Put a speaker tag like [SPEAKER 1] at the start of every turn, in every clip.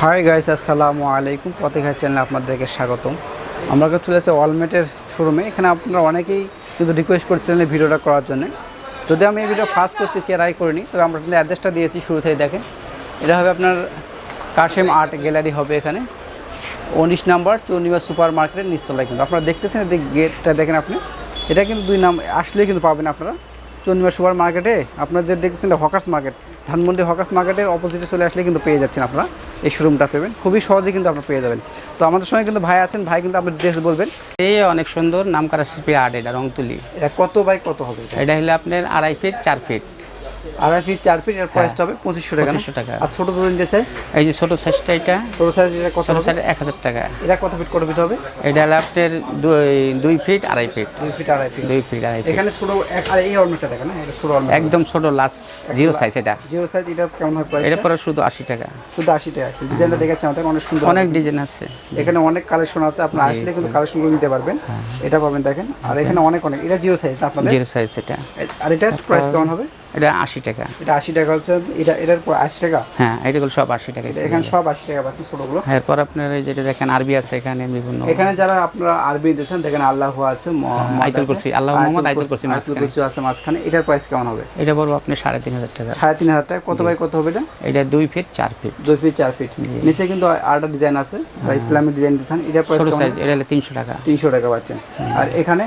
[SPEAKER 1] Hi guys আসসালামু আলাইকুম। পথেঘাট চ্যানেলে আপনাদেরকে স্বাগতম। আমরা চলে যাচ্ছি অলমেটের শোরুমে এখানে আপনারা অনেকেই কিন্তু রিকোয়েস্ট করছিলেন এই ভিডিওটা করার জন্য। যদি আমি এই ভিডিও ফার্স্ট করতে চেরাই করিনি, তবে আমরা কিন্তু অ্যাড্রেসটা দিয়েছি শুরু থেকে দেখেন। এটা হবে আপনার কাশেম আর্ট গ্যালারি হবে এখানে। উনিশ নাম্বার চৌনিবা সুপার মার্কেটের নিচতলায় কিন্তু। আপনারা দেখতেছেন গেটটা দেখেন আপনি। এটা কিন্তু দুই নাম আসলেই কিন্তু পাবেন আপনারা। চৌনিবা সুপার মার্কেটে আপনাদের দেখতেছেন এটা হকার্স মার্কেট। ধানমন্ডি হকার্স মার্কেটের অপোজিটে চলে আসলে কিন্তু পেয়ে যাচ্ছেন আপনারা। এই শোরুমটা পেবেন। খুবই সহজে কিন্তু আপনারা পেয়ে যাবেন। তো আমাদের সঙ্গে কিন্তু ভাই আছেন। ভাই কিন্তু আপনার ড্রেস বলবেন।
[SPEAKER 2] এই অনেক সুন্দর নামকারা শিল্পী আর্ট এটা রংতুলি।
[SPEAKER 1] এটা কত বাই কত হবে এটা?
[SPEAKER 2] হলে আপনার আড়াই ফিট চার ফিট
[SPEAKER 1] আড়াই ফিট চার ফিট এর প্রাইসটা হবে পঁচিশশো টাকা?
[SPEAKER 2] 2500 টাকা।
[SPEAKER 1] আর ছোটো দুদিন যে
[SPEAKER 2] এই যে ছোট সাইজটা এটা
[SPEAKER 1] ছোটো সাইজ এটা কত
[SPEAKER 2] সাইজ এক হাজার টাকা।
[SPEAKER 1] এটা কত ফিট কত ফিট হবে?
[SPEAKER 2] এটা হলো আপনার দুই ফিট আড়াই ফিট
[SPEAKER 1] দুই ফিট আড়াই ফিট
[SPEAKER 2] দুই ফিট আড়াই
[SPEAKER 1] এখানে ছোটো আর এই অলমেটটা দেখেন এটা ছোটো অলমেট
[SPEAKER 2] একদম ছোট লাস্ট জিরো সাইজ এটা।
[SPEAKER 1] জিরো সাইজ এটা কেমন হয় প্রাইস
[SPEAKER 2] এটা পরে শুধু আশি টাকা।
[SPEAKER 1] শুধু আশি টাকা। ডিজাইনটা দেখাচ্ছি আমাদের অনেক সুন্দর
[SPEAKER 2] অনেক ডিজাইন আছে।
[SPEAKER 1] এখানে অনেক কালেকশন আছে আপনি আসলে কিন্তু কালেকশনগুলো নিতে পারবেন।
[SPEAKER 2] হ্যাঁ।
[SPEAKER 1] এটা পাবেন দেখেন। আর এখানে অনেক অনেক এটা জিরো সাইজ আপনাদের?
[SPEAKER 2] জিরো সাইজ এটা।
[SPEAKER 1] আর এটা প্রাইস কেমন হবে?
[SPEAKER 2] এটা আশি টাকা।
[SPEAKER 1] এটা আশি টাকা হচ্ছে এটা এটার পর আশি টাকা?
[SPEAKER 2] হ্যাঁ এটাগুলো সব আশি টাকা
[SPEAKER 1] এখানে সব আশি টাকা পাচ্ছেন ছোটোগুলো।
[SPEAKER 2] এরপর আপনার এই যেটা দেখেন আরবি আছে এখানে বিভিন্ন।
[SPEAKER 1] এখানে যারা আপনারা আরবি দিয়েছেন দেখেন আল্লাহ আছে আছে,
[SPEAKER 2] কুরসি, আল্লাহ মোহাম্মদ, আয়াতুল কুরসি মাঝখানে।
[SPEAKER 1] কুরসি আছে মাঝখানে। এটার প্রাইস কেমন হবে?
[SPEAKER 2] এটা বলব আপনি সাড়ে তিন হাজার টাকা।
[SPEAKER 1] সাড়ে তিন হাজার টাকা। কত বাই কত হবে এটা?
[SPEAKER 2] এটা দুই ফিট চার ফিট।
[SPEAKER 1] দুই ফিট চার ফিট। নিচে কিন্তু আরেকটা ডিজাইন আছে বা ইসলামিক ডিজাইন দিচ্ছেন এটার প্রাইস
[SPEAKER 2] এটা হলো তিনশো টাকা।
[SPEAKER 1] তিনশো টাকা পাচ্ছেন। আর এখানে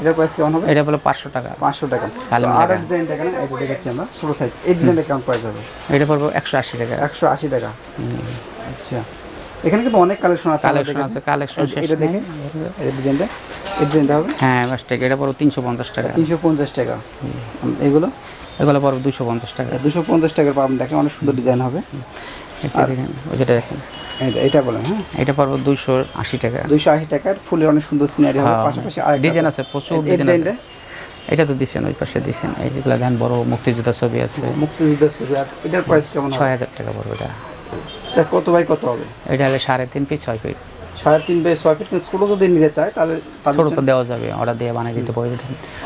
[SPEAKER 1] এটার প্রাইস কেমন হবে?
[SPEAKER 2] এটা বলো পাঁচশো টাকা।
[SPEAKER 1] পাঁচশো টাকা।
[SPEAKER 2] কালো
[SPEAKER 1] আর
[SPEAKER 2] টাকা।
[SPEAKER 1] ডিজাইন দেখেন এটা দেখাচ্ছি আমরা ছোটো সাইজ এই ডিজাইনটা কেমন প্রাইস হবে?
[SPEAKER 2] এটা পড়ব একশো আশি টাকা।
[SPEAKER 1] একশো আশি টাকা। আচ্ছা। এখানে কিন্তু অনেক কালেকশন আছে
[SPEAKER 2] কালেকশন আছে কালেকশন
[SPEAKER 1] এটা দেখে। এই ডিজাইনটা এই ডিজাইনটা হবে?
[SPEAKER 2] হ্যাঁ বাস টাকা এটা পড়ব তিনশো পঞ্চাশ টাকা।
[SPEAKER 1] তিনশো পঞ্চাশ টাকা। এগুলো?
[SPEAKER 2] এগুলো পড়ব দুশো পঞ্চাশ টাকা।
[SPEAKER 1] দুশো পঞ্চাশ টাকার পাবেন। দেখেন অনেক সুন্দর ডিজাইন হবে।
[SPEAKER 2] ওই যেটা দেখেন।
[SPEAKER 1] এটা বলেন হ্যাঁ?
[SPEAKER 2] এটা পারব দুশো আশি টাকা।
[SPEAKER 1] দুইশো আশি টাকার ফুলের অনেক সুন্দর সিনারি হবে। পাশাপাশি আর
[SPEAKER 2] ডিজাইন আছে প্রচুর ডিজাইন আছে। এটা তো দিচ্ছেন ওই পাশে দিচ্ছেন এইগুলো দেখেন বড় মুক্তিযোদ্ধা ছবি আছে।
[SPEAKER 1] মুক্তিযোদ্ধা ছবি আছে। এটার প্রাইস কেমন
[SPEAKER 2] ছয় হাজার টাকা পড়বে এটা।
[SPEAKER 1] এটা কত বাই কত হবে?
[SPEAKER 2] এটা হলে সাড়ে তিন ফিট ছয় ফিট
[SPEAKER 1] সাড়ে তিন বাই ছয় ফিট ছোটো যদি নিতে চায় তাহলে
[SPEAKER 2] ছোটো দেওয়া যাবে অর্ডার দিয়ে বানিয়ে দিতে পারবে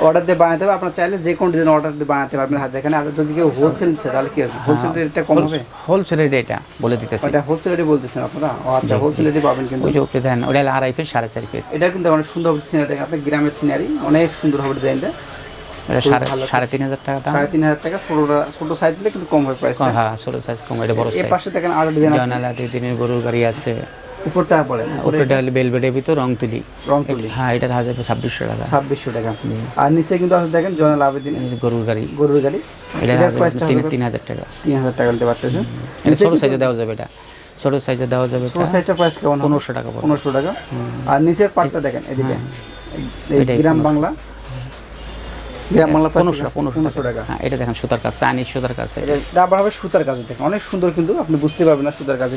[SPEAKER 1] অর্ডার দিয়ে বানাতে হবে আপনার চাইলে যে কোনো ডিজাইন অর্ডার দিয়ে বানাতে পারবেন হাতে। এখানে আর যদি কেউ হোলসেল নিচ্ছে তাহলে কি হোলসেল রেটটা কম হবে?
[SPEAKER 2] হোলসেল রেট এটা বলে দিতেছি।
[SPEAKER 1] হোলসেল রেটে বলতেছেন আপনারা? ও আচ্ছা হোলসেল রেটে পাবেন কিন্তু।
[SPEAKER 2] ওই যে উপরে দেন ওটা আড়াই ফিট সাড়ে চার ফিট
[SPEAKER 1] এটা কিন্তু অনেক সুন্দর হবে সিনারি দেখেন আপনি গ্রামের সিনারি অনেক সুন্দর হবে ডিজাইনটা
[SPEAKER 2] সাড়ে তিন হাজার টাকা
[SPEAKER 1] সাড়ে তিন হাজার টাকা ছোটোটা ছোটো সাইজ দিলে কিন্তু কম প্রাইস
[SPEAKER 2] হ্যাঁ ছোটো সাইজ কম এটা বড়
[SPEAKER 1] এর পাশে দেখেন আরও ডিজাইন আছে।
[SPEAKER 2] গরুর গাড়ি আছে।
[SPEAKER 1] উপরটা বলেন
[SPEAKER 2] উপরেটা হলে বেলবেটের ভিতর রং তুলি।
[SPEAKER 1] রং তুলি।
[SPEAKER 2] হ্যাঁ এটার হাজার ছাব্বিশশো টাকা।
[SPEAKER 1] ছাব্বিশশো টাকা। আর নিচে কিন্তু আছে দেখেন জয়নাল আবেদিন।
[SPEAKER 2] গরুর গাড়ি।
[SPEAKER 1] গরুর গাড়ি। প্রাইসটা
[SPEAKER 2] তিন হাজার টাকা।
[SPEAKER 1] তিন হাজার টাকা নিতে পারতেছেন।
[SPEAKER 2] ছোটো সাইজে দেওয়া যাবে এটা। ছোটো সাইজে দেওয়া যাবে
[SPEAKER 1] ছোটো সাইজটা প্রাইস কেমন?
[SPEAKER 2] পনেরোশো টাকা
[SPEAKER 1] পনেরোশো টাকা। আর নিচের পাটটা দেখেন এদিকে। গ্রাম বাংলা। গ্রাম বাংলা
[SPEAKER 2] পনেরোশো
[SPEAKER 1] পনেরোশো টাকা।
[SPEAKER 2] হ্যাঁ এটা দেখেন সুতার কাজ চাইনিজ সুতার কাছে
[SPEAKER 1] এটা। এটা আবার হবে সুতার কাজে দেখেন অনেক সুন্দর কিন্তু আপনি বুঝতে পারবেন না সুতার কাজে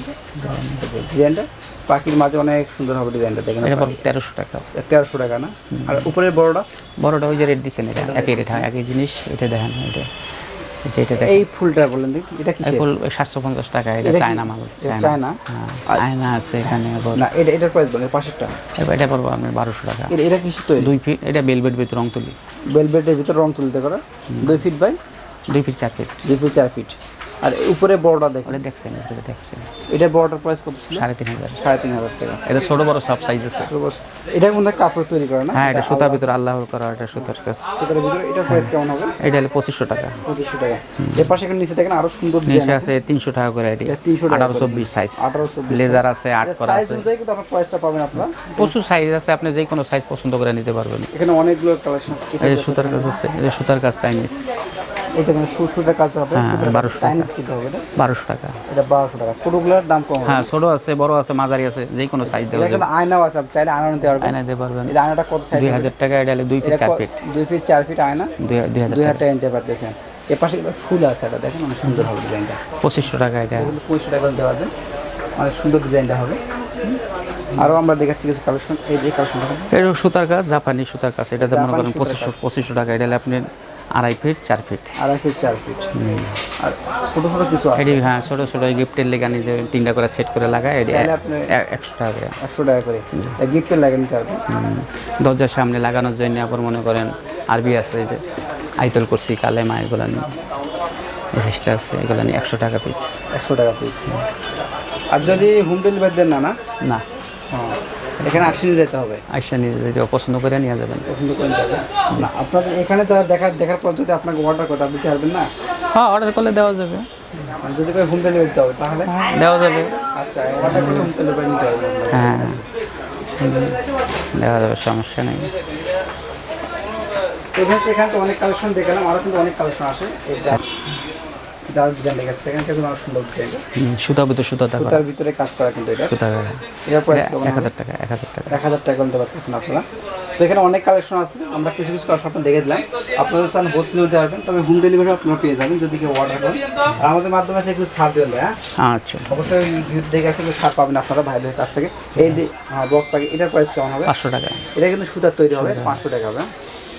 [SPEAKER 1] ডিজাইনটা পাখির মাঝে অনেক সুন্দর হবে ডিজাইনটা দেখেন
[SPEAKER 2] এটা পড়বে তেরোশো টাকা।
[SPEAKER 1] তেরোশো টাকা না? আর উপরের বড়টা?
[SPEAKER 2] বড়টা ওই যে রেট দিচ্ছেন এটা একই রেট হয় একই জিনিস এটা দেখেন এটা। এই যে এটা দেখেন।
[SPEAKER 1] এই ফুলটা বলেন দেখি এটা কি
[SPEAKER 2] ফুল সাতশো পঞ্চাশ টাকা এটা
[SPEAKER 1] এটা
[SPEAKER 2] চায়না মাল
[SPEAKER 1] চায়না?
[SPEAKER 2] হ্যাঁ চায়না আছে এখানে
[SPEAKER 1] না এটা এটার প্রাইস বলেন পাশেরটা।
[SPEAKER 2] এটা পড়ব আপনার বারোশো টাকা।
[SPEAKER 1] এটা- কিসের তৈরি?
[SPEAKER 2] দুই ফিট এটা বেলবেট ভিতর রং তুলি।
[SPEAKER 1] বেলভেটের ভিতর রং তুলতে করা দুই ফিট বাই
[SPEAKER 2] দুই ফিট চার ফিট
[SPEAKER 1] দুই ফিট চার ফিট আর উপরে বড়টা দেখেন
[SPEAKER 2] দেখছেন এটা দেখছেন।
[SPEAKER 1] এটা বড়টার প্রাইস কত ছিল?
[SPEAKER 2] সাড়ে তিন হাজার।
[SPEAKER 1] সাড়ে তিন হাজার টাকা।
[SPEAKER 2] এটা ছোট বড় সব সাইজ আছে।
[SPEAKER 1] এটা মধ্যে কাপড় তৈরি করে না?
[SPEAKER 2] হ্যাঁ এটা সুতার ভিতর আল্লাহ করা এটা সুতার কাজ।
[SPEAKER 1] সেটার ভিতরে এটার প্রাইস কেমন হবে?
[SPEAKER 2] এটা হলো পঁচিশশো টাকা।
[SPEAKER 1] পঁচিশশো টাকা। এর পাশে এখানে নিচে দেখেন আরও সুন্দর
[SPEAKER 2] নিচে আছে। তিনশো টাকা করে এটি।
[SPEAKER 1] এটা 300 টাকা
[SPEAKER 2] আঠারো চব্বিশ সাইজ
[SPEAKER 1] আঠারোশো
[SPEAKER 2] লেজার আছে আট করা
[SPEAKER 1] সাইজ
[SPEAKER 2] আছে।
[SPEAKER 1] অনুযায়ী কিন্তু আপনার প্রাইসটা পাবেন আপনারা।
[SPEAKER 2] প্রচুর সাইজ আছে আপনি যে কোনো সাইজ পছন্দ করে নিতে পারবেন।
[SPEAKER 1] এখানে অনেকগুলো কালেকশন
[SPEAKER 2] এই সুতার কাজ আছে এই সুতার কাজ চাইনিজ
[SPEAKER 1] মানে সুতার কাজ হবে
[SPEAKER 2] হ্যাঁ,
[SPEAKER 1] সুতার কাজ
[SPEAKER 2] 1200 টাকা।
[SPEAKER 1] হবে
[SPEAKER 2] বারোশো টাকা।
[SPEAKER 1] এটা বারোশো টাকা। ছোটগুলোর দাম কম
[SPEAKER 2] হ্যাঁ ছোট আছে বড় আছে মাঝারি আছে যে কোনো সাইজ
[SPEAKER 1] আয়নাও আছে চাইলে আয়না নিতে পারবেন।
[SPEAKER 2] আয়না দিতে পারবেন।
[SPEAKER 1] এটা আয়নাটা কত সাইজ
[SPEAKER 2] দুই হাজার টাকা এটা হলে দুই ফিট চার ফিট
[SPEAKER 1] দুই ফিট চার ফিট আয়না?
[SPEAKER 2] দুই দুই হাজার
[SPEAKER 1] দুই হাজার টাকা। নিতে পারতেছেন। এর পাশে ফুল আছে এটা দেখেন অনেক সুন্দর হবে ডিজাইনটা
[SPEAKER 2] পঁচিশশো টাকা এটা।
[SPEAKER 1] টাকা নিতে পারবেন অনেক সুন্দর ডিজাইনটা হবে। আরও আমরা দেখাচ্ছি কিছু কালেকশন এই যে কালেকশন
[SPEAKER 2] এটা সুতার কাজ জাপানি সুতার কাজ। এটাতে মনে করেন পঁচিশশো পঁচিশশো টাকা। এটা হলে আপনি আড়াই ফিট চার ফিট।
[SPEAKER 1] আড়াই ফিট চার ফিট। আর ছোটো ছোটো কিছু
[SPEAKER 2] এটি হ্যাঁ ছোটো ছোটো গিফটের লেগে নিজে তিনটা করে সেট করে এ- একশো টাকা করে।
[SPEAKER 1] একশো টাকা করে। গিফটের লাগে নিতে
[SPEAKER 2] হুম। দরজার সামনে লাগানোর জন্য আবার মনে করেন আরবি আছে যে আইতল করছি কালেমা এগুলো নিয়ে। সাইজটা আছে এগুলো নিয়ে একশো টাকা পিস
[SPEAKER 1] একশো টাকা পিস আর যদি হোম ডেলিভারি দেন না না?
[SPEAKER 2] না।
[SPEAKER 1] হ্যাঁ এখানে আসি নিয়ে যেতে হবে।
[SPEAKER 2] আইসা নিয়ে যদি পছন্দ করে নিয়ে যাবেন।
[SPEAKER 1] পছন্দ করে না আপনাদের এখানে যারা দেখার দেখার পর যদি আপনাকে অর্ডার করে আপনি দিতে পারবেন না?
[SPEAKER 2] হ্যাঁ অর্ডার করলে দেওয়া যাবে।
[SPEAKER 1] যদি করে হোম ডেলিভারি দিতে হবে তাহলে?
[SPEAKER 2] দেওয়া যাবে।
[SPEAKER 1] আচ্ছা অর্ডার করে হোম ডেলিভারি নিতে হবে।
[SPEAKER 2] হ্যাঁ। দেওয়া যাবে সমস্যা নেই।
[SPEAKER 1] এখানে তো অনেক কালেকশন দেখলাম আরও কিন্তু অনেক কালেকশন আসে। এখানে কিন্তু অনেক সুন্দর ডিজাইন
[SPEAKER 2] হুম, ভিতরে সুতা টাকা
[SPEAKER 1] সুতার ভিতরে কাজ করা কিন্তু এটা।
[SPEAKER 2] সুতা
[SPEAKER 1] এর প্রাইস
[SPEAKER 2] এক হাজার টাকা এক হাজার টাকা।
[SPEAKER 1] এক হাজার টাকা নিতে পারতেছেন আপনারা। তো এখানে অনেক কালেকশন আছে আমরা কিছু কিছু কালেকশন আপনার দেখে দিলাম। আপনাদের চান হোলসেল নিতে পারবেন তবে হোম ডেলিভারি আপনারা পেয়ে যাবেন যদি কেউ অর্ডার করেন। আর আমাদের মাধ্যমে আসলে কিছু ছাড় দেবেন হ্যাঁ?
[SPEAKER 2] আচ্ছা।
[SPEAKER 1] অবশ্যই দেখে আসলে ছাড় পাবেন আপনারা ভাইদের কাছ থেকে। এই যে হ্যাঁ বক্স পাখি এটার প্রাইস কেমন হবে?
[SPEAKER 2] পাঁচশো টাকা।
[SPEAKER 1] এটা কিন্তু সুতার তৈরি হবে পাঁচশো টাকা হবে।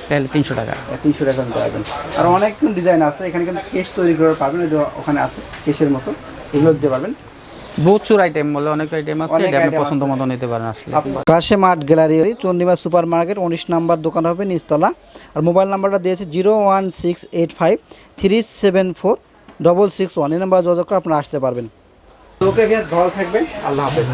[SPEAKER 2] তাহলে তিনশো টাকা।
[SPEAKER 1] তিনশো টাকা নিতে পারবেন আর অনেক ডিজাইন আছে এখানে কিন্তু কেশ তৈরি করে পারবেন যে ওখানে আছে কেসের মতো। এগুলো দিতে পারবেন।
[SPEAKER 2] প্রচুর আইটেম বলে অনেক আইটেম আছে এটা আপনি পছন্দ মতো নিতে পারেন আসলে।
[SPEAKER 1] গ্যালারি চন্ডিমা সুপার মার্কেট উনিশ নাম্বার দোকান হবে নিচতলা। আর মোবাইল নাম্বারটা দিয়েছে zero one six eight five three seven four double six one. এই নাম্বার যোগাযোগ করে আপনারা আসতে পারবেন। ওকে ভালো থাকবেন আল্লাহ হাফেজ।